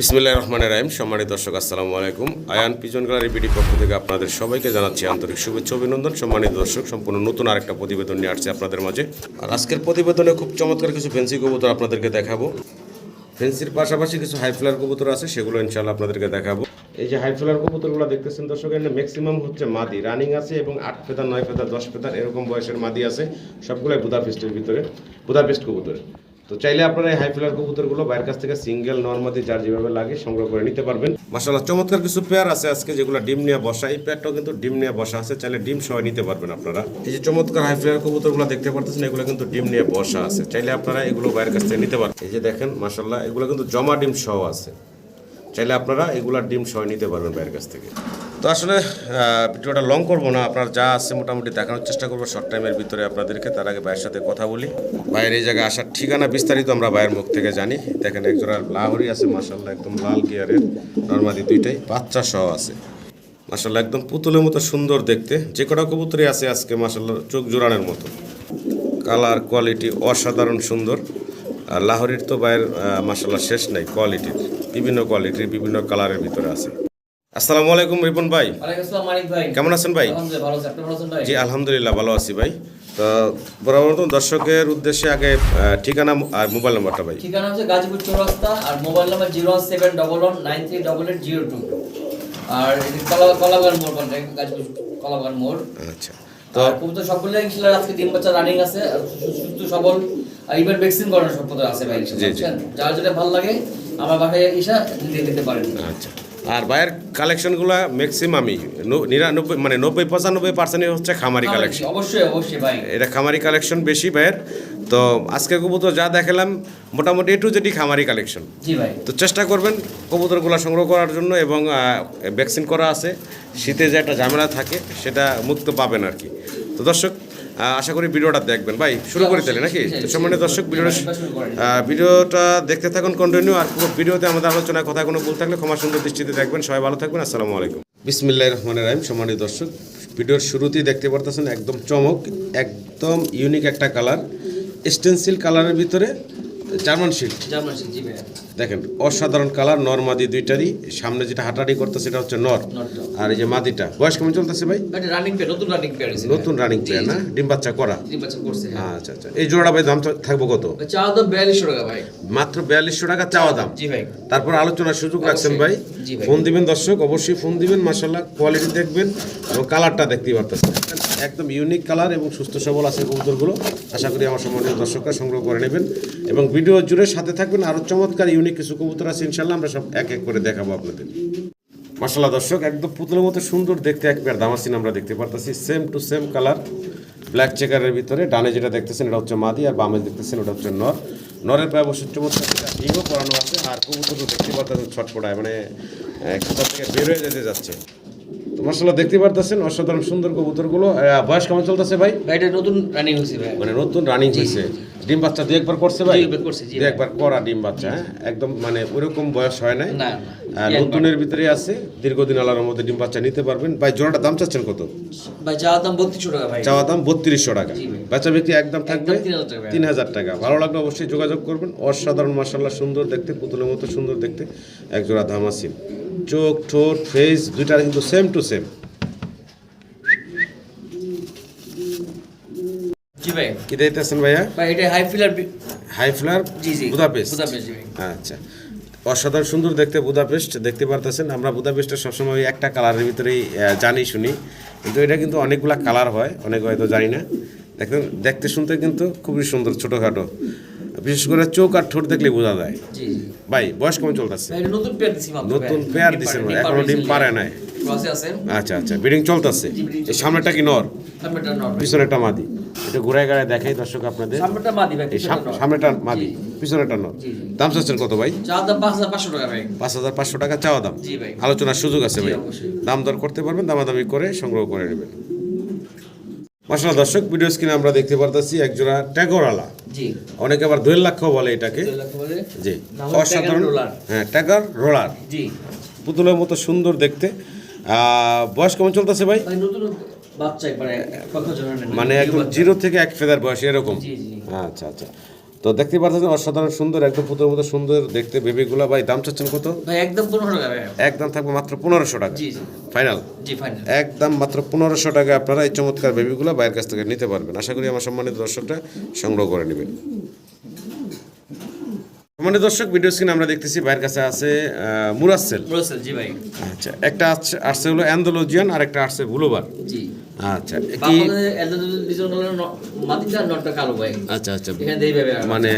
বিসমিল্লাহ রহমান রাহিম। সম্মানিত দর্শক, আসসালামু আলাইকুম। আয়ান পিজন গ্যালারি বিডি পক্ষ থেকে আপনাদের সবাইকে জানাচ্ছি আন্তরিক শুভেচ্ছা, অভিনন্দন। সম্মানিত দর্শক, সম্পূর্ণ নতুন আরেকটা প্রতিবেদন নিয়ে আসছে আপনাদের মাঝে। আর আজকের প্রতিবেদনে খুব চমৎকার কিছু ফেন্সি কবুতর আপনাদেরকে দেখাবো। ফেন্সির পাশাপাশি কিছু হাই ফ্লার কবুতর আছে, সেগুলো ইনশাল্লাহ আপনাদেরকে দেখাবো। এই যে হাই ফ্লার কবুতরগুলো দেখতেছেন দর্শক এখানে ম্যাক্সিমাম হচ্ছে মাদি। রানিং আছে এবং আট ফেদার নয় ফেদার দশ ফেদার এরকম বয়সের মাদি আছে। সবগুলোই বুদাপেস্টের ভিতরে। বুদাপেস্ট কবুতর। তো চাইলে আপনারা এই হাই ফ্লার কবুতরগুলো বাইরের কাছ থেকে সিঙ্গেল নর্মাদি যার যেভাবে লাগে সংগ্রহ করে নিতে পারবেন। মাসাল্লাহ চমৎকার কিছু পেয়ার আছে আজকে যেগুলো ডিম নিয়ে বসা। এই পেয়ারটাও কিন্তু ডিম নিয়ে বসা আছে, চাইলে ডিম সহ নিতে পারবেন আপনারা। এই যে চমৎকার হাই ফ্লার কবুতরগুলো দেখতে পারতেছেন, এগুলো কিন্তু ডিম নিয়ে বসা আছে। চাইলে আপনারা এগুলো বাইরের কাছ থেকে নিতে পারবেন এই যে দেখেন মাসাল্লাহ এগুলো কিন্তু জমা ডিম সহ আছে। চাইলে আপনারা এগুলার ডিম সহ নিতে পারবেন বাইরের কাছ থেকে। তো আসলে ভিডিওটা লং করব না। আপনার যা আছে মোটামুটি দেখানোর চেষ্টা করব শর্ট টাইমের ভিতরে আপনাদেরকে। তার আগে ভাইয়ের সাথে কথা বলি। ভাইয়ের এই জায়গায় আসার ঠিকানা বিস্তারিত আমরা ভাইয়ের মুখ থেকে জানি। দেখেন একজোড়া লাহরি আছে মাসাল্লাহ একদম লাল গিয়ারের। নর্মাদি দুইটাই বাচ্চা সহ আছে। মাসাল্লাহ একদম পুতুলের মতো সুন্দর দেখতে। যে কটা কবুতরই আছে আজকে মাসাল্লাহ চোখ জোড়ানোর মতো। কালার কোয়ালিটি অসাধারণ সুন্দর। আর লাহোরির তো বাইরের মাসাল্লাহ শেষ নাই কোয়ালিটির বিভিন্ন কোয়ালিটির বিভিন্ন কালারের ভিতরে আছে। আসসালামু আলাইকুম রিপন ভাই। কেমন আছেন ভাই? জি আলহামদুলিল্লাহ ভালো আছি ভাই। তো বরাবর দর্শকের উদ্দেশ্যে আগে ঠিকানা আর মোবাইল নাম্বারটা ভাই। ঠিকানা হচ্ছে গাজীপুর চৌরাস্তা আর mobile number zero seven double one nine three double eight zero two. আর কলাবাগান মোড় গাজীপুর কলাবাগান মোড়। আচ্ছা। তো কবুতর সবগুলো ইনশাল্লাহ আজকে তিন বাচ্চা রানিং আছে। সুস্থ সবল আর ভ্যাকসিন করানো সব কবুতর আছে ভাই? যার যেটা ভালো লাগে আমার বাসায় ইসা দিয়ে দিতে পারেন। আচ্ছা। আর ভাইয়ের কালেকশনগুলো ম্যাক্সিমামই নিরানব্বই মানে নব্বই পঁচানব্বই পার্সেন্টই হচ্ছে খামারি কালেকশন অবশ্যই অবশ্যই ভাই। এটা খামারি কালেকশন বেশি ভাইয়ের। তো আজকে কবুতর যা দেখালাম মোটামুটি এ টু জেডি খামারি কালেকশন তো চেষ্টা করবেন কবুতরগুলো সংগ্রহ করার জন্য এবং ভ্যাকসিন করা আছে। শীতে যে একটা ঝামেলা থাকে সেটা মুক্ত পাবেন আর কি। তো দর্শক আশা করি ভিডিওটা দেখবেন। ভাই শুরু করে তাহলে নাকি? তো সম্মানিত দর্শক ভিডিওটা ভিডিওটা দেখতে থাকুন কন্টিনিউ আর পুরো ভিডিওতে আমাদের আলোচনায় কথা কোনো ভুল থাকলে ক্ষমা সুন্দর দৃষ্টিতে দেখবেন। সবাই ভালো থাকবেন আসসালামু আলাইকুম। বিসমিল্লাহ রহমানের রাহিম। সম্মানিত দর্শক ভিডিওর শুরুতেই দেখতে পারতেছেন একদম চমক একদম ইউনিক একটা কালার স্টেন্সিল কালারের ভিতরে জার্মান শিল্ড জার্মান জি ভাই দেখেন অসাধারণ কালার নর মাদি দুইটারই। সামনে যেটা হাঁটাহাঁটি করতেছে সেটা হচ্ছে নর। আর এই যে মাদিটা বয়স কেমন চলতেছে ভাই? রানিং পেয়ার নতুন রানিং পেয়ার নতুন রানিং প্লেয়ার না? ডিম বাচ্চা করা? জি বাচ্চা করছে হ্যাঁ। আচ্ছা আচ্ছা। এই জোড়া ভাই দাম থাকব কত? চা দাম বিয়াল্লিশশো টাকা ভাই। মাত্র বিয়াল্লিশশো টাকা চাওয়া দাম। জি ভাই। তারপর আলোচনার সুযোগ রাখছেন ভাই। ভাই। ফোন দিবেন দর্শক অবশ্যই ফোন দিবেন। মাসাল্লাহ কোয়ালিটি দেখবেন এবং কালারটা দেখতেই পারতেছেন। একদম ইউনিক কালার এবং সুস্থ সবল আছে কবুতরগুলো। আশা করি আমার সম্মানিত দর্শকরা সংগ্রহ করে নেবেন। এবং ভিডিও জুড়ে সাথে থাকবেন আরও চমৎকার ইউনিক কিছু কবুতর আছে ইনশাল্লাহ আমরা সব এক এক করে দেখাবো আপনাদের। মাসাল্লাহ দর্শক, একদম পুতুলের মতো সুন্দর দেখতে এক পেয়ার দামাসিন আমরা দেখতে পারতেছি same to same colour black চেকারের ভিতরে। ডানে যেটা দেখতেছেন এটা হচ্ছে মাদি, আর বামে দেখতেছেন ওটা হচ্ছে নর। নরের পায়ে অবশ্য চমৎকার হিংও আছে, আর কবুতর দেখতে পারতেছেন ছটপটায় মানে কোথা থেকে বের হয়ে যেতে যাচ্ছে। তো মাসাল্লাহ দেখতে পারতেছেন অসাধারণ সুন্দর কবুতরগুলো। বয়স কেমন চলতেছে ভাই? এটা নতুন রানিং হয়েছে ভাই। মানে নতুন রানিং হয়েছে ডিম বাচ্চা দু একবার করছে ভাই? জি, একবার করা ডিম বাচ্চা হ্যাঁ? একদম মানে ওইরকম বয়স হয় নাই। না নতুনের ভিতরে আছে। দীর্ঘদিন আলার মধ্যে ডিম বাচ্চা নিতে পারবেন। ভাই জোড়াটা দাম চাচ্ছেন কত? ভাই চা দাম বত্রিশশো টাকা ভাই। চাওয়া দাম বত্রিশশো টাকা। বাচ্চা ব্যক্তি একদম থাকবে 3000 টাকা। তিন হাজার টাকা। ভালো লাগলে অবশ্যই যোগাযোগ করবেন। অসাধারণ মাসাল্লাহ সুন্দর দেখতে পুতুলের মতো সুন্দর দেখতে। এক জোড়া ধামাসিন চোখ ঠোঁট ফেস দুইটা কিন্তু সেম টু সেম জি ভাই কি দিতেছেন ভাইয়া ভাই এটা হাই ফিলার হাই ফ্লার জি জি বুদাপেস্ট বুদাপেস্ট জি ভাই আচ্ছা অসাধারণ সুন্দর দেখতে বুদাপেস্ট দেখতে পারতেছেন। আমরা বুদাপেস্টটা সবসময় একটা কালারের ভিতরেই জানি শুনি। কিন্তু এটা কিন্তু অনেকগুলা কালার হয় অনেক হয়তো জানি না। দেখেন দেখতে শুনতে কিন্তু খুবই সুন্দর ছোটোখাটো। বিশেষ করে চোখ আর ঠোঁট দেখলে বোঝা যায়। ভাই বয়স কেমন চলতেছে? নতুন পেয়ার ভাই, এখনও ডিম পারে নাই। ক্রসে আছে? আচ্ছা আচ্ছা। ব্রিডিং চলতেছে। এই সামনেটা কি নর? সামনেটা নর ভাই। পিছনেটা মাদি। এটা ঘুরায় গাড়ায় দেখাই দর্শক আপনাদের। সামনেটা মাদি ভাই এই। সামনেটা মাদি জি, পিছনেটা নর। দাম চাচ্ছেন কত ভাই? চা দাম পাঁচ হাজার পাঁচশো টাকা ভাই। চাওয়া দাম। জি ভাই। আলোচনার সুযোগ আছে ভাই। দাম দর করতে পারবেন দামাদামি করে সংগ্রহ করে নেবেন। মাসাল দর্শক ভিডিও স্ক্রিনে আমরা দেখতে পারতেছি একজোড়া ট্যাগরওয়ালা। অনেকে আবার দোয়েল লাক্ষ বলে এটাকে। দুই জি। অসাধারণ। হ্যাঁ ট্যাগার রোলার। জি। পুতুলের মতো সুন্দর দেখতে। বয়স কেমন চলতেছে ভাই? মানে একদম জিরো থেকে এক ফেদার বয়স এরকম? আচ্ছা আচ্ছা। তো দেখতে পাচ্ছেন অসাধারণ সুন্দর একদম পুতুর মতো সুন্দর দেখতে বেবিগুলা। ভাই দাম চাচ্ছেন কত? একদম টাকা। একদম থাকবে মাত্র পনেরোশো টাকা। ফাইনাল একদম মাত্র পনেরোশো টাকা আপনারা এই চমৎকার বেবিগুলো বাইরের কাছ থেকে নিতে পারবেন। আশা করি আমার সম্মানিত দর্শকরা সংগ্রহ করে নেবেন। সম্মানিত দর্শক ভিডিও স্ক্রিনে আমরা দেখতেছি বাইরের কাছে আছে আহ, মুরাসেল। জি ভাই। আচ্ছা একটা আসছে হলো অ্যান্ডোলজিয়ান আর একটা আসছে বুলোবার জি। আচ্ছা কি কালো ভাই। আচ্ছা আচ্ছা। এখানে দেই ভাবে মানে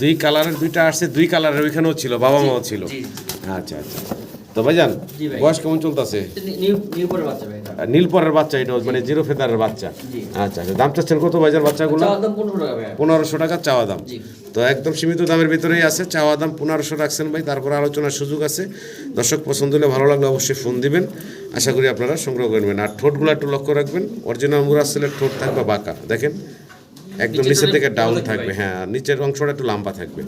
দুই কালারের দুইটা আসছে দুই কালারের ওইখানেও ছিল বাবা মাও ছিল। আচ্ছা আচ্ছা। তো ভাইজান বয়স কেমন চলতেছে? নীলপরের বাচ্চা এটা মানে জিরো ফেদারের বাচ্চা। আচ্ছা আচ্ছা। দাম চাচ্ছেন কত ভাইজান বাচ্চাগুলো? পনেরোশো টাকা চাওয়া দাম। তো একদম সীমিত দামের ভিতরেই আছে। চাওয়া দাম পনেরোশো রাখছেন ভাই তারপর আলোচনার সুযোগ আছে। দর্শক পছন্দ হলে ভালো লাগলে অবশ্যই ফোন দিবেন। আশা করি আপনারা সংগ্রহ করবেন আর ঠোঁটগুলো একটু লক্ষ্য রাখবেন অরিজিনাল মুরাসেলের ঠোঁট থাকবে বাঁকা। দেখেন একদম নিচের দিকে ডাউন থাকবে। হ্যাঁ আর নিচের অংশটা একটু লম্বা থাকবে।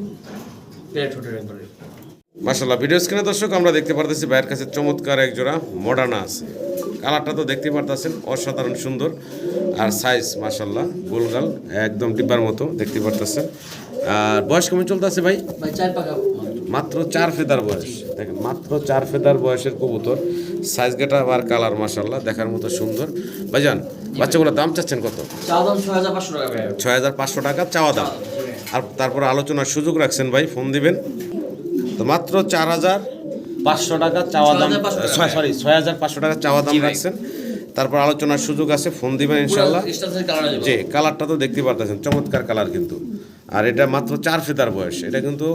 মাসাল্লাহ ভিডিও স্ক্রিনে দর্শক আমরা দেখতে পারতেছি ভাইয়ের কাছে চমৎকার এক জোড়া মডার্না আছে। কালারটা তো দেখতে পারতেছেন অসাধারণ সুন্দর। আর সাইজ মাসাল্লাহ গোলগাল একদম ডিব্বার মতো দেখতে পারতেছেন। আর বয়স কেমন চলতেছে ভাই? ভাই মাত্র চার ফেদার বয়স। দেখেন মাত্র চার ফেদার বয়সের কবুতর। সাইজ গেটা আর কালার মাসাল্লাহ দেখার মতো সুন্দর। ভাইজান বাচ্চাগুলোর দাম চাচ্ছেন কত? ছয় হাজার পাঁচশো টাকা ভাই চাওয়া দাম। আর তারপর আলোচনার সুযোগ রাখছেন ভাই ফোন দিবেন। তো মাত্র চার হাজার পাঁচশো টাকা চাওয়া দাম ছয় সরি ছয় হাজার পাঁচশো টাকা চাওয়া দাম রাখছেন। তারপর আলোচনার সুযোগ আছে ফোন দিবেন ইনশাল্লাহ যে কালারটা তো দেখতে পারতেছেন চমৎকার কালার কিন্তু। আর এটা মাত্র চার ফেদার বয়স। এটা কিন্তু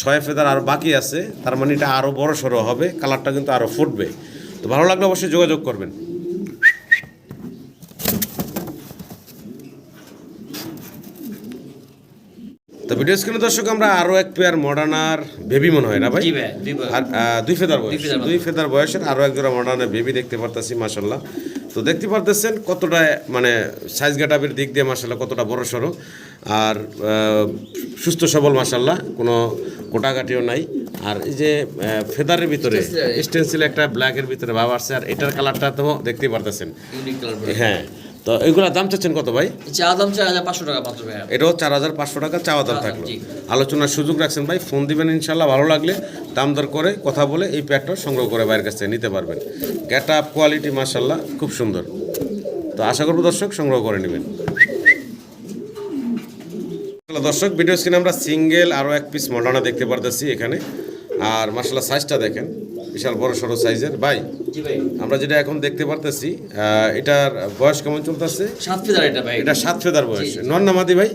ছয় ফেদার আর বাকি আছে তার মানে এটা আরও বড় সড়ো হবে কালারটা কিন্তু আরও ফুটবে। তো ভালো লাগলে অবশ্যই যোগাযোগ করবেন। তো ভিডিও স্ক্রিনে দর্শক আমরা আরও এক পেয়ার মডার্নার বেবি মনে হয় না ভাই? দুই আর ফেদার বয়স। দুই ফেদার বয়সের আরও এক জোড়া মডার্নের বেবি দেখতে পারতেছি মাসাল্লাহ তো দেখতে পারতেছেন কতটা মানে সাইজ গাটাপের দিক দিয়ে মাসাল্লাহ কতটা বড় সড়ো। আর সুস্থ সবল মাসাল্লাহ কোনো কোটাকাটিও নাই। আর এই যে ফেদারের ভিতরে. স্টেন্সিল একটা ব্ল্যাকের ভিতরে ভাব আসছে আর এটার কালারটা তো দেখতে পারতেছেন। হ্যাঁ তো এগুলোর দাম চাচ্ছেন কত ভাই? চাওয়া দাম চার হাজার পাঁচশো টাকা মাত্র ভাই এটাও চার হাজার পাঁচশো টাকা চাওয়া দাম চাওয়া থাকল। আলোচনার সুযোগ রাখছেন ভাই ফোন দিবেন ইনশাল্লাহ ভালো লাগলে দাম দর করে কথা বলে এই প্যাকটা সংগ্রহ করে বাইরের কাছ থেকে নিতে পারবেন। গ্যাট আপ কোয়ালিটি মার্শাল্লাহ খুব সুন্দর। তো আশা করব দর্শক সংগ্রহ করে নেবেন। দর্শক ভিডিও স্ক্রিনে আমরা সিঙ্গেল আরও এক পিস মডার্না দেখতে পারতেছি এখানে। আর মার্শাল্লাহ সাইজটা দেখেন বিশাল বড় সড়ো সাইজের ভাই আমরা যেটা এখন দেখতে পারতেছি এটার বয়স কেমন চলতেছে? সাত ফিদার এটা ভাই। এটা সাত ফেদার বয়স। নর নামাদি ভাই?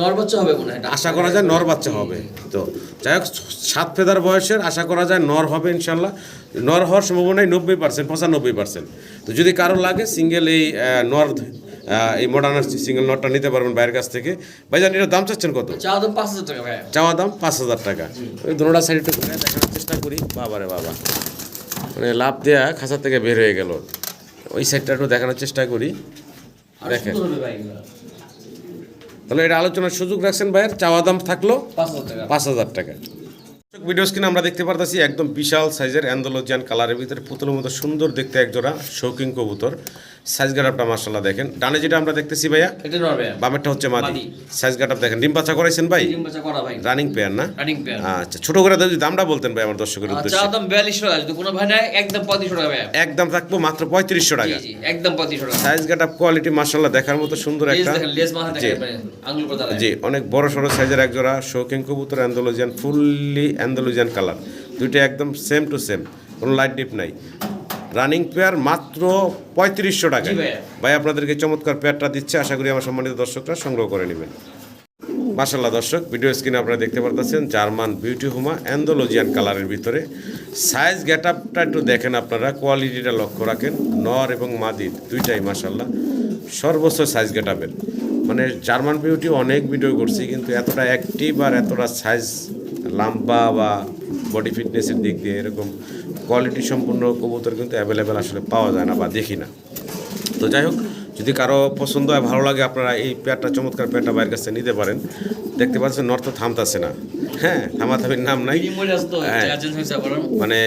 নর বাচ্চা হবে মনে হয় আশা করা যায় নর বাচ্চা হবে। তো যাই হোক সাত ফেদার বয়সের আশা করা যায় নর হবে ইনশাল্লাহ। নর হওয়ার সম্ভাবনাই নব্বই পার্সেন্ট পঁচানব্বই পার্সেন্ট তো যদি কারও লাগে সিঙ্গেল এই নর এই মডার্ন সিঙ্গেল নরটা নিতে পারবেন বাইরের কাছ থেকে। ভাইজান এটার দাম চাচ্ছেন কত? চাওয়া দাম পাঁচ হাজার টাকা চাওয়া দাম পাঁচ হাজার টাকা। ওই দোনোটা সাইড একটু দেখানোর চেষ্টা করি। বাবা রে বাবা। মানে লাভ দেয়া খাঁচা থেকে বের হয়ে গেল। ওই সাইডটা একটু দেখানোর চেষ্টা করি। দেখেন। তাহলে এটা আলোচনার সুযোগ রাখছেন ভাইয়ের চাওয়া দাম থাকল পাঁচ হাজার টাকা। ভিডিও স্ক্রিনে আমরা দেখতে পারতেছি একদম বিশাল সাইজের অ্যান্ডোলজিয়ান কালারের ভিতরে পুতুলের মতো সুন্দর দেখতে একজোড়া শৌকিং কবুতর। সাইজ গাটাপটা মার্শাল্লাহ দেখেন। ডানে যেটা আমরা দেখতেছি ভাইয়া বামেরটা হচ্ছে মাদি। সাইজ গাটাপ দেখেন। ডিম বাচ্চা করাইছেন ভাই? রানিং পেয়ার না? আচ্ছা ছোট করে যদি দামটা বলতেন ভাই আমার দর্শকের উদ্দেশ্যে। দাম বিয়াল্লিশশো টাকা। যদি কোনো ভাই নাই একদম পঁয়ত্রিশশো টাকা ভাই একদম থাকব মাত্র পঁয়ত্রিশশো জি টাকা একদম পঁয়ত্রিশশো টাকা। সাইজ গাটাপ কোয়ালিটি মার্শাল্লাহ দেখার মতো সুন্দর একটা। মাথা। দেখেন মানে আঙ্গুল জি অনেক বড় সড়ো সাইজের এক জোড়া শৌকিং কবুতর অ্যান্ডোলজিয়ান ফুললি অ্যান্ডোলজিয়ান কালার দুইটা একদম সেম টু সেম কোনো লাইট ডিপ নাই। রানিং পেয়ার মাত্র পঁয়ত্রিশশো টাকা ভাই আপনাদেরকে চমৎকার পেয়ারটা দিচ্ছে। আশা করি আমার সম্মানিত দর্শকরা সংগ্রহ করে নেবেন। মাসাল্লাহ দর্শক ভিডিও স্ক্রিনে আপনারা দেখতে পারতেছেন জার্মান বিউটি হুমা অ্যান্ডোলজিয়ান কালারের ভিতরে। সাইজ গেট আপটা একটু দেখেন আপনারা কোয়ালিটিটা লক্ষ্য রাখেন। নর এবং মাদির দুইটাই মাসাল্লাহ সর্বোচ্চ সাইজ গেট আপের মানে জার্মান বিউটি অনেক ভিডিও করছি কিন্তু এতটা অ্যাক্টিভ আর এতটা সাইজ লাম্বা বা বডি ফিটনেসের দিক দিয়ে এরকম কোয়ালিটি সম্পূর্ণ কবুতর কিন্তু অ্যাভেলেবেল আসলে পাওয়া যায় না বা দেখি না। তো যাই হোক যদি কারও পছন্দ হয় ভালো লাগে আপনারা এই পেয়ারটা চমৎকার পেয়ারটা বাইরের কাছে নিতে পারেন। দেখতে পাচ্ছেন নর্থ থামতাছে না। হ্যাঁ থামাথামির নাম নাই। হ্যাঁ। মানে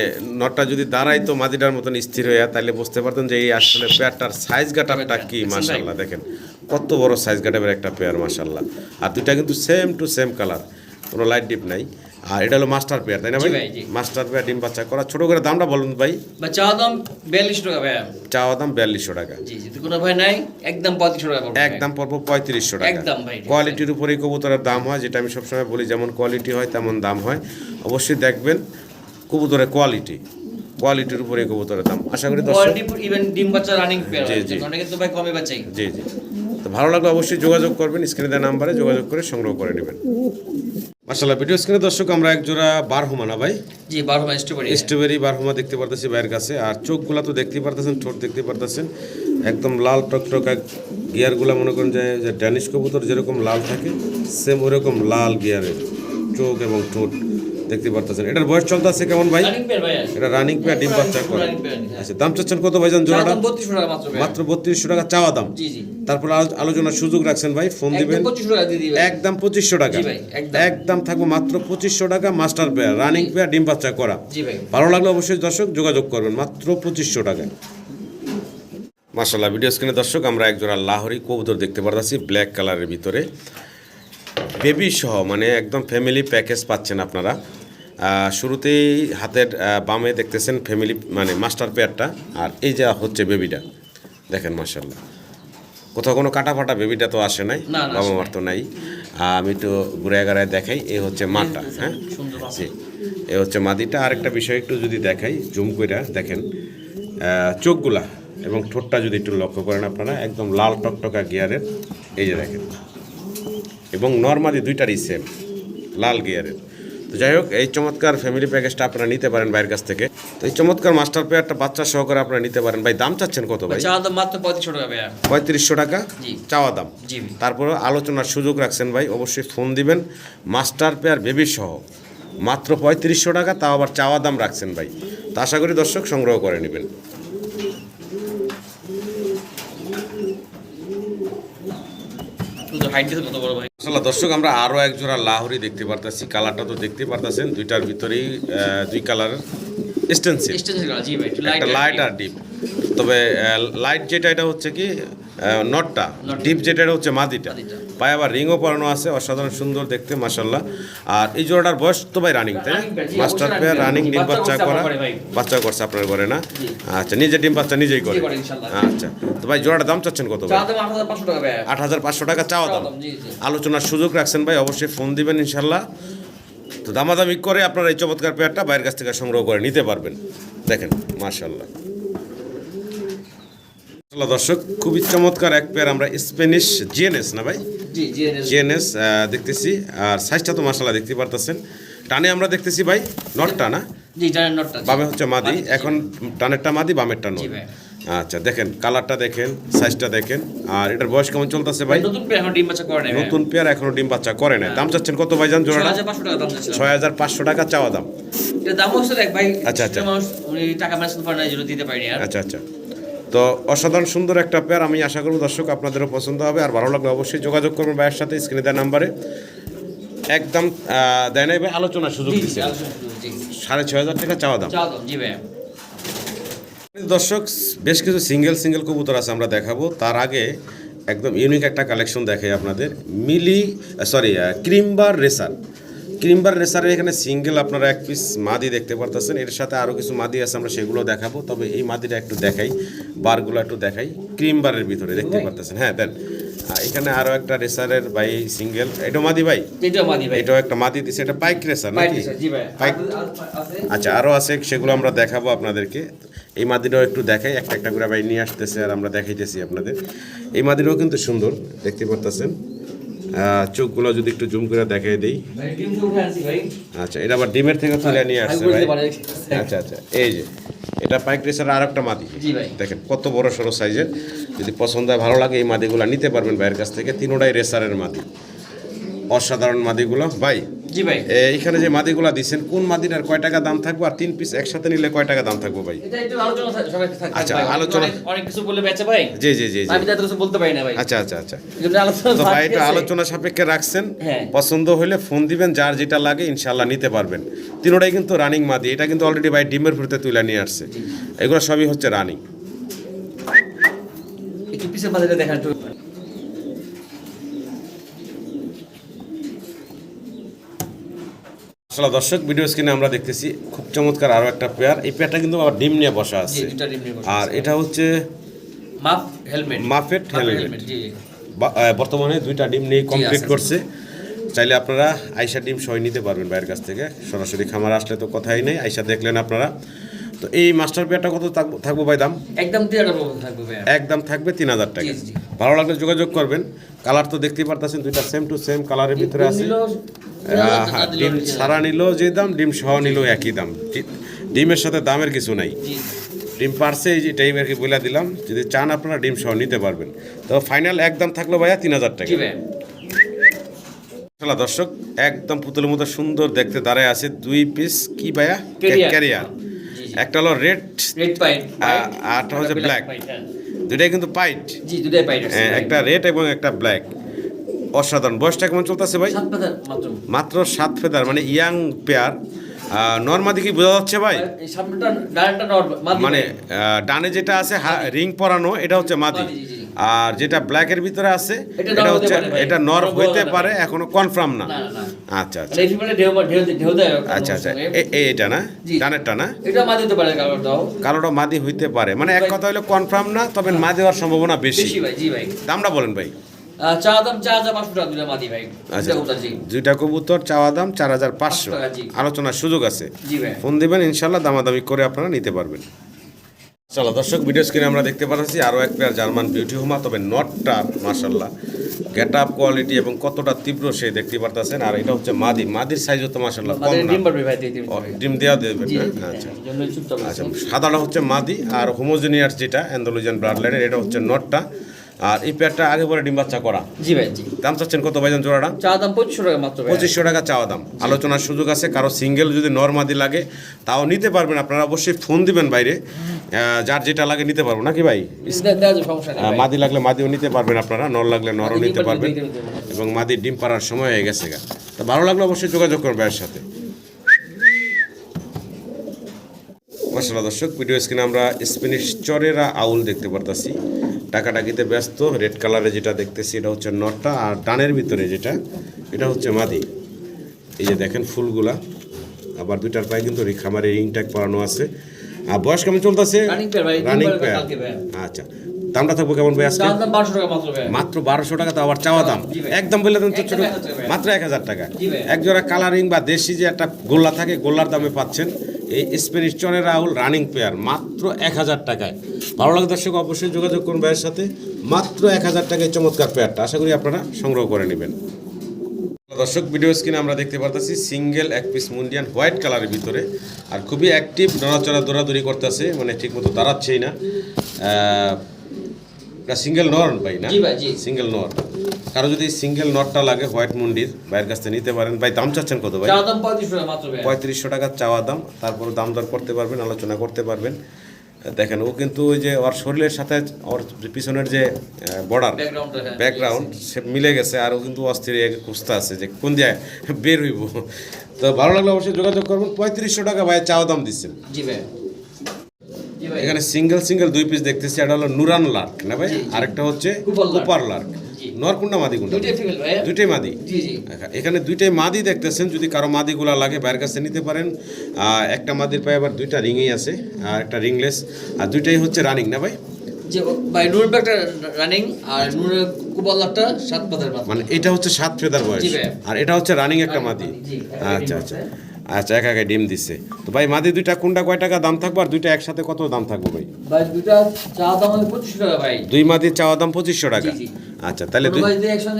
নটটা যদি দাঁড়াই তো মাদিটার মতন স্থির হয়ে তাহলে বুঝতে পারতেন যে এই আসলে পেয়ারটার সাইজ গাটাপটা কি? মাশাআল্লাহ দেখেন। কত বড় সাইজ গাটাবের একটা পেয়ার মাসাল্লাহ আর দুইটা কিন্তু সেম টু সেম কালার কোনো লাইট ডিপ নাই। আর এটা হলো মাস্টার পেয়ার তাই না ভাই? ভাই, মাস্টার পেয়ার ডিম বাচ্চা করা। ছোট করে দামটা বলুন ভাই। চা দাম বিয়াল্লিশ টাকা ভাইয়া। চাওয়া দাম বিয়াল্লিশশো টাকা। জি কোনো ভয় নাই একদম পঁয়ত্রিশশো টাকা একদম পড়ব পঁয়ত্রিশশো টাকা। একদম ভাই। কোয়ালিটির উপরেই কবুতরের দাম হয় যেটা আমি সবসময় বলি যেমন কোয়ালিটি হয় তেমন দাম হয়। অবশ্যই দেখবেন কবুতরের কোয়ালিটি কোয়ালিটির উপরে কবুতরের দাম। আশা করি দর্শক কোয়ালিটি ইভেন ডিম বাচ্চা রানিং পেয়ার জি, জি। অনেকে তো ভাই কমে বাচ্চাই। জি জি। তো ভালো লাগলে অবশ্যই যোগাযোগ করবেন স্ক্রিনে দেওয়া নাম্বারে যোগাযোগ করে সংগ্রহ করে নেবেন। মার্শাল্লাহ ভিডিও স্ক্রিনে দর্শক আমরা এক জোড়া বারহমা না ভাই? জি বারহমা স্ট্রবেরি স্ট্রবেরি বারহমা দেখতে পারতেছি বাইরের কাছে আর চোখগুলা তো দেখতে পারতেছেন ঠোঁট দেখতে পারতেছেন। একদম লাল টকটকা গিয়ারগুলা মনে করেন যে যে ড্যানিশ কবুতর যেরকম লাল থাকে সেম ওরকম লাল গিয়ারের চোখ এবং ঠোঁট। দেখতে পারতেছেন। এটার বয়স চলতে আছে কেমন ভাই? এটা রানিং পেয়ার ডিম বাচ্চা করে। আচ্ছা দাম চাচ্ছেন কত ভাইজান চা জোড়াটা? মাত্র মাত্র বত্রিশশো টাকা চাওয়া দাম। তারপর আলো- আলোচনার সুযোগ রাখছেন ভাই ফোন দিবেন। একদম পঁচিশশো টাকা। একদম। ভাই, থাকব মাত্র পঁচিশশো টাকা মাস্টার পেয়ার রানিং পেয়ার ডিম বাচ্চা করা। ভালো লাগলে অবশ্যই দর্শক যোগাযোগ করবেন মাত্র পঁচিশশো টাকা মাসাল্লাহ ভিডিও স্ক্রিনে দর্শক আমরা একজোড়া লাহরি কবুতর দেখতে পারতেছি ব্ল্যাক কালারের ভিতরে। বেবি সহ মানে একদম ফ্যামিলি প্যাকেজ পাচ্ছেন আপনারা। শুরুতেই হাতের বামে দেখতেছেন ফ্যামিলি মানে মাস্টার পেয়ারটা আর এই যা হচ্ছে বেবিটা দেখেন মাসাল্লাহ কোথাও কোনো কাটা ফাটা বেবিটা তো আসে নাই বাবা মার তো নাই। আমি তো ঘুরে গাড়ায় দেখাই এ হচ্ছে মাটা হ্যাঁ? জি এ হচ্ছে মাদিটা। আরেকটা বিষয় একটু যদি দেখাই জুম কইরা দেখেন। চোখগুলা এবং ঠোঁটটা যদি একটু লক্ষ্য করেন আপনারা একদম লাল টকটকা গিয়ারের এই যে দেখেন। এবং নর্মালি দুইটারই সেম লাল গিয়ারের তো যাই হোক এই চমৎকার ফ্যামিলি প্যাকেজটা আপনারা নিতে পারেন ভাইয়ের কাছ থেকে। তো এই চমৎকার মাস্টার পেয়ারটা বাচ্চা সহকারে আপনারা নিতে পারেন। ভাই দাম চাচ্ছেন কত ভাই? চা দাম মাত্র পঁয়ত্রিশশো টাকা ভাইয়া। পঁয়ত্রিশশো টাকা? জি। চাওয়া দাম? জি তারপরে আলোচনার সুযোগ রাখছেন ভাই অবশ্যই ফোন দিবেন। মাস্টার পেয়ার বেবি সহ। মাত্র পঁয়ত্রিশশো টাকা তাও আবার চাওয়া দাম রাখছেন ভাই। তা আশা করি দর্শক সংগ্রহ করে নেবেন। আসলে দর্শক, আমরা আরও একজোড়া লাহরি দেখতে পারতেছি, কালারটা তো দেখতে পারতেছেন, দুইটার ভিতরেই দুই কালারের। জি ভাই একটা লাইট আর ডিপ তবে লাইট যেটা এটা হচ্ছে কি নটটা। ডিপ যেটা এটা হচ্ছে মাদিটা। পায়ে আবার রিংও পরানো আছে অসাধারণ সুন্দর দেখতে মাসাল্লাহ আর এই জোড়াটার বয়স তো ভাই রানিং তাই মাস্টার পেয়ার রানিং। ডিম বাচ্চা করা। বাচ্চা করছে আপনার ঘরে না? আচ্ছা নিজে ডিম বাচ্চা নিজেই করে। আচ্ছা তো ভাই জোড়াটার দাম চাচ্ছেন কত আট হাজার পাঁচশো টাকা চাওয়া দাম। আলোচনার সুযোগ রাখছেন ভাই অবশ্যই ফোন দিবেন ইনশাল্লাহ তো দামাদামি করে আপনারা এই চমৎকার পেয়ারটা বাইরের কাছ থেকে সংগ্রহ করে নিতে পারবেন। দেখেন মাশাআল্লাহ। দর্শক খুবই চমৎকার এক পেয়ার আমরা স্প্যানিশ জিএনএস না ভাই? জিএনএস। দেখতেছি আর সাইজটা তো মাশাল্লাহ দেখতে পারতেছেন। টানে আমরা দেখতেছি ভাই নটটা না? বামে হচ্ছে মাদি এখন টানেরটা মাদি বামেরটা নট। আচ্ছা দেখেন কালারটা দেখেন সাইজটা দেখেন। আর এটার বয়স কেমন চলতেছে ভাই? নতুন পেয়ার এখন ডিম বাচ্চা করে নেবে নতুন পেয়ার এখনও ডিম বাচ্চা করে নাই। দাম চাচ্ছেন কত ভাই জান হাজার পাঁচশো টাকা দাম হাজার পাঁচশো টাকা চাওয়া দাম। এটা দাম হচ্ছে ভাই আচ্ছা, আচ্ছা। মানুষ উনি টাকা ম্যানেজ পারে না জন্য দিতে আর। আচ্ছা আচ্ছা। তো অসাধারণ সুন্দর একটা পেয়ার আমি আশা করব দর্শক আপনাদেরও পছন্দ হবে। আর ভালো লাগলে অবশ্যই যোগাযোগ করবেন ভাইয়ের সাথে স্ক্রিনে দেওয়া নাম্বারে একদম দেয় নাই ভাই আলোচনার সুযোগ দিচ্ছে সাড়ে ছয় হাজার টাকা চাওয়া দাম। চা দাম জি ভাই দর্শক বেশ কিছু সিঙ্গেল সিঙ্গেল কবুতর আছে আমরা দেখাবো। তার আগে একদম ইউনিক একটা কালেকশন দেখাই আপনাদের। মিলি সরি ক্রিমবার রেসার। ক্রিমবার রেসারের এখানে সিঙ্গেল আপনারা এক পিস মাদি দেখতে পারতেছেন। এর সাথে আরও কিছু মাদি আছে আমরা সেগুলো দেখাবো। তবে এই মাদিটা একটু দেখাই বারগুলো একটু দেখাই। ক্রিমবারের ভিতরে দেখতে পারতেছেন। হ্যাঁ দেন এখানে আরও একটা রেসারের বাই সিঙ্গেল এটা মাদি ভাই? এটাও মাদি ভাই। এটাও একটা মাদি দিছে। এটা পাইক রেসার নাকি? ভাই। পাইক আর- আচ্ছা আরও আছে সেগুলো আমরা দেখাবো আপনাদেরকে। এই মাদিটাও একটু দেখাই একটা একটা করে ভাই নিয়ে আসতেছে আর আমরা দেখাইতেছি আপনাদের। এই মাদিটাও কিন্তু সুন্দর দেখতে পারতেছেন। চোখগুলো যদি একটু জুম করে দেখাই দিই। আচ্ছা এটা আবার ডিমের থেকে তুলে নিয়ে আসছে ভাই। আচ্ছা আচ্ছা এই যে এটা পাইক রেসার আর একটা মাদি দেখেন কত বড় সড়ো সাইজের। যদি পছন্দ হয় ভালো লাগে এই মাদিগুলো নিতে পারবেন ভাইয়ের কাছ থেকে। তিনোটাই রেসারের মাদি। অসাধারণ মাদিগুলো। ভাই জি ভাই। এ, এইখানে যে মাদিগুলা দিচ্ছেন কোন মাদিটার কয় টাকা দাম থাকবে? আর তিন পিস একসাথে নিলে কয় টাকা দাম থাকবে ভাই? আচ্ছা, আলোচনা- অনেক- কিছু বলে বেচে ভাই? জি জি জি আমি তো কিছু বলতে পারি না ভাই। আচ্ছা আচ্ছা আচ্ছা। আলোচনা তো ভাই গেছে। আলোচনা সাপেক্ষে রাখছেন। হ্যাঁ। পছন্দ হলে ফোন দিবেন যার যেটা লাগে ইনশাল্লাহ নিতে পারবেন। তিনোটাই কিন্তু রানিং মাদি এটা কিন্তু অলরেডি ভাই ডিমের ফুটতে তুলে নিয়ে আসছে। এগুলো সবই হচ্ছে রানিং একটু পিছের মাঝে দেখেন একটু আসলে দর্শক ভিডিও স্ক্রিনে আমরা দেখতেছি খুব চমৎকার আরও একটা পেয়ার এই পেয়ারটা কিন্তু আবার ডিম নিয়ে বসা আছে। আর এটা হচ্ছে হেলমেট। মাফেট হেলমেট। বর্তমানে দুইটা ডিম নিয়ে কমপ্লিট করছে। চাইলে আপনারা আইসা ডিম সহ নিতে পারবেন বাইরের কাছ থেকে। সরাসরি খামার আসলে তো কথাই নেই আইসা দেখলেন আপনারা। তো এই মাস্টার পেয়ারটা কত থাকবো- থাকব ভাই দাম? একদম থাকবে একদম থাকবে তিন হাজার টাকা। ভালো লাগলে যোগাযোগ করবেন। কালার তো দেখতেই পারতেছেন দুইটা সেম টু সেম কালারের ভিতরে আছে। ডিম সারা নিল যে দাম ডিম সহ নিল একই দাম। ডিমের সাথে দামের কিছু নাই। ডিম পারছে এই যে টাইম আর কি বলে দিলাম যদি চান আপনারা ডিম সহ নিতে পারবেন। তো ফাইনাল একদম থাকল ভাইয়া তিন হাজার টাকা। খেলা দর্শক একদম পুতুলের মতো সুন্দর দেখতে দাঁড়ায় আছে দুই পিস কি ভাইয়া। ক্যারিয়ার। একটা হলো রেড আরটা হচ্ছে ব্ল্যাক দুটাই কিন্তু পাইট ভাই। একটা রেড এবং একটা ব্ল্যাক অসাধারণ। বয়সটা কেমন চলতেছে ভাই? মাত্র। সাত ফেদার মানে ইয়াং পেয়ার। নর্মাদি কি বোঝা যাচ্ছে ভাই? মানে ডানে যেটা আছে রিং পরানো এটা হচ্ছে মাদি। আর যেটা ব্ল্যাকের ভিতরে আছে এটা হচ্ছে এটা নর হইতে পারে। এখনও কনফার্ম না। আচ্ছা আচ্ছা। মানে আচ্ছা আচ্ছা। এটা না। ডানেরটা না? কালোটা মাদি হইতে পারে। মানে এক কথা হলো কনফার্ম না তবে মাদি হওয়ার সম্ভাবনা বেশি। দামটা বলেন ভাই। আহ, দাম চা হাজার পাঁচশো টাকা দুটা মাদি ভাই। আচ্ছা দুইটা কবুতর চাওয়া দাম চার হাজার পাঁচশো। আলোচনার সুযোগ আছে। ফোন দিবেন ইনশাল্লাহ দামাদামি করে আপনারা নিতে পারবেন। চলো দর্শক ভিডিও স্ক্রিনে আমরা দেখতে পাচ্ছি আরও এক পেয়ার জার্মান বিউটি হোমা তবে নটটা মার্শাল্লাহ গেট আপ কোয়ালিটি এবং কতটা তীব্র সে দেখতে পারতেছেন আর এটা হচ্ছে মাদি। মাদির সাইজও তো মার্শাল্লাহ কম ডিম দেওয়া দেবেন আচ্ছা। চুপচাপ আচ্ছা। সাদাটা হচ্ছে মাদি আর হোমোজেনিয়াস যেটা অ্যান্ডোলোজিয়ান ব্লাড লাইনের এটা হচ্ছে নটটা আর এই পেয়ারটা আগে পরে ডিম বাচ্চা করা। জি ভাই জি। দাম চাচ্ছেন কত ভাইজান জোড়াটা? চা দাম পঁচিশশো টাকা মাত্র পঁচিশশো টাকা চাওয়া দাম। আলোচনার সুযোগ আছে কারও সিঙ্গেল যদি নর্মাদি লাগে তাও নিতে পারবেন। আপনারা অবশ্যই ফোন দিবেন বাইরে। যার যেটা লাগে নিতে পারব। নাকি ভাই। মাদি লাগলে মাদিও নিতে পারবেন আপনারা নর লাগলে নরও নিতে পারবেন। এবং মাদির ডিম পাড়ার সময় হয়ে গেছে গা। তো ভালো লাগলে অবশ্যই যোগাযোগ করবে এর সাথে। মশলা দর্শক ভিডিও স্ক্রিনে আমরা স্প্যানিশ চরেরা আউল দেখতে পারতাছি। টাকাটাকিতে ব্যস্ত রেড কালারে যেটা দেখতেছি এটা হচ্ছে নটটা আর ডানের ভিতরে যেটা এটা হচ্ছে মাদি। এই যে দেখেন ফুলগুলা আবার দুইটার পায়ে কিন্তু রিখামারে রিং ট্যাগ পরানো আছে। আর বয়স কেমন চলতেছে? রানিং পেয়ার আচ্ছা দামটা থাকব কেমন ভাই আজকে? মাত্র বারোশো টাকা তো আবার চাওয়া দাম। একদম বললে ছোট। মাত্র এক হাজার টাকা। এক জোড়া কালারিং বা দেশি যে একটা গোল্লা থাকে গোল্লার দামে পাচ্ছেন। এই স্প্যানিশ চনের রাহুল রানিং পেয়ার মাত্র এক হাজার টাকায়। ভালো লাগে দর্শক অবশ্যই যোগাযোগ করুন ভাইয়ের সাথে। মাত্র এক হাজার টাকায় চমৎকার পেয়ারটা আশা করি আপনারা সংগ্রহ করে নেবেন। দর্শক ভিডিও স্ক্রিনে আমরা দেখতে পারতেছি সিঙ্গেল এক পিস মুন্ডিয়ান হোয়াইট কালারের ভিতরে। আর খুবই অ্যাক্টিভ নড়াচড়া, দৌড়াদৌড়ি করতেছে মানে ঠিকমতো দাঁড়াচ্ছেই না। এটা সিঙ্গেল নর ভাই না? জি ভাই, জি। সিঙ্গেল নর। কারও যদি সিঙ্গেল নটটা লাগে হোয়াইট মুন্ডির ভাইয়ের কাছ থেকে নিতে পারেন। ভাই দাম চাচ্ছেন কত ভাই? দাম পঁয়ত্রিশশো টাকা চাওয়া দাম তারপর দাম দর করতে পারবেন আলোচনা করতে পারবেন। দেখেন ও কিন্তু ওই যে ওর শরীরের সাথে ওর পিছনের যে বর্ডার ব্যাকগ্রাউন্ড সে মিলে গেছে আর ও কিন্তু অস্থির খুঁজতে আছে যে কোন দিয়ে বের হইব। তো ভালো লাগলে অবশ্যই যোগাযোগ করবেন। পঁয়ত্রিশশো টাকা ভাই চাওয়া দাম দিচ্ছেন। জি ভাই এখানে সিঙ্গেল সিঙ্গেল দুই পিস দেখতেছি। একটা হলো নুরান লার্ক না ভাই। আরেকটা হচ্ছে কুপার লার্ক। নরকুন্ডা মাদি কোনটা? দুইটাই মাদি? আচ্ছা, এখানে দুইটাই মাদি দেখতেছেন। যদি কারও মাদিগুলা লাগে বাইরের কাছে নিতে পারেন। একটা মাদির পায়ে আবার দুইটা রিংই আছে আর একটা রিংলেস আর দুইটাই হচ্ছে রানিং না ভাই? ভাই একটা রানিং আর সাত মানে এটা হচ্ছে সাত ফেদার বয়স। আর এটা হচ্ছে রানিং একটা মাদি। আচ্ছা আচ্ছা। আচ্ছা একা একা ডিম দিচ্ছে তো ভাই মাদি দুইটা কোনটা কয় টাকা দাম থাকবে? আর দুইটা একসাথে কত দাম থাকবে ভাই? ভাই দুইটা চা দাম পঁচিশশো টাকা ভাই। দুই মাদির চাওয়া দাম পঁচিশশো টাকা। আচ্ছা তাহলে দুই একদম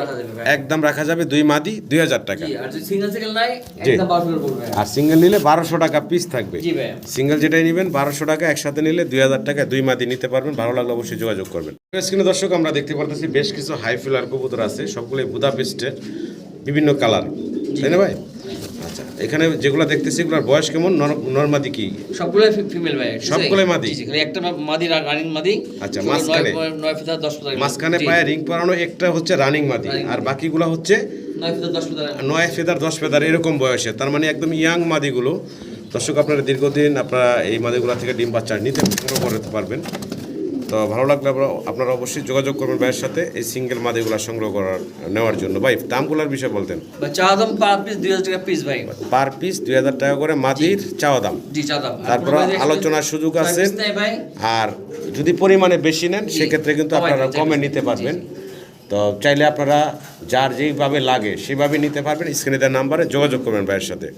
রাখা যাবে ভাই। একদম রাখা যাবে দুই মাদি দুই হাজার টাকা। আর যদি সিঙ্গেল সিঙ্গেল নাই একদম বারোশো করে পড়বে। আর সিঙ্গেল নিলে বারোশো টাকা পিস থাকবে। জি ভাই। সিঙ্গেল যেটাই নেবেন বারোশো টাকা একসাথে নিলে দুই হাজার টাকা দুই মাদি নিতে পারবেন। ভালো লাগলে অবশ্যই যোগাযোগ করবেন। স্ক্রিনে দর্শক আমরা দেখতে পারতেছি বেশ কিছু হাই ফিলার কবুতর আছে। সবগুলোই বুদাপেস্টের বিভিন্ন কালার তাই না ভাই? আচ্ছা এখানে যেগুলো দেখতেছি এগুলোর বয়স কেমন? নর- নর্মাদি কি? সবগুলোই ফিমেল ভাই সবগুলোই মাদি? খালি একটা মাদি রানিং মাদি আচ্ছা, মাঝখানে? নয়- নয় ফিতা দশ ফিতা মাঝখানে পায়ে রিং পরানো একটা হচ্ছে রানিং মাদি আর। বাকিগুলো হচ্ছে নয় ফিতা দশ ফিতা নয় ফেদার দশ ফেদার এরকম বয়সে। তার মানে একদম ইয়াং মাদিগুলো। দর্শক আপনারা দীর্ঘদিন আপনারা এই মাদিগুলো থেকে ডিম বাচ্চা নিতে করতে পারবেন। তো ভালো লাগলে আপনারা- অবশ্যই যোগাযোগ করবেন ভাইয়ের সাথে এই সিঙ্গেল মাদিগুলো সংগ্রহ করার নেওয়ার জন্য। ভাই দামগুলোর বিষয়ে বলতেন। চাওয়া দাম পার পিস দুই হাজার টাকা পিস ভাই। পার পিস দুই হাজার টাকা করে মাদির চাওয়া দাম। তারপর আলোচনার সুযোগ আছে। আর যদি পরিমাণে বেশি নেন সেক্ষেত্রে কিন্তু আপনারা কমে নিতে পারবেন। তো চাইলে আপনারা যার যেইভাবে লাগে সেভাবে নিতে পারবেন। স্ক্রিনে দেওয়ার নাম্বারে যোগাযোগ করবেন ভাইয়ের সাথে।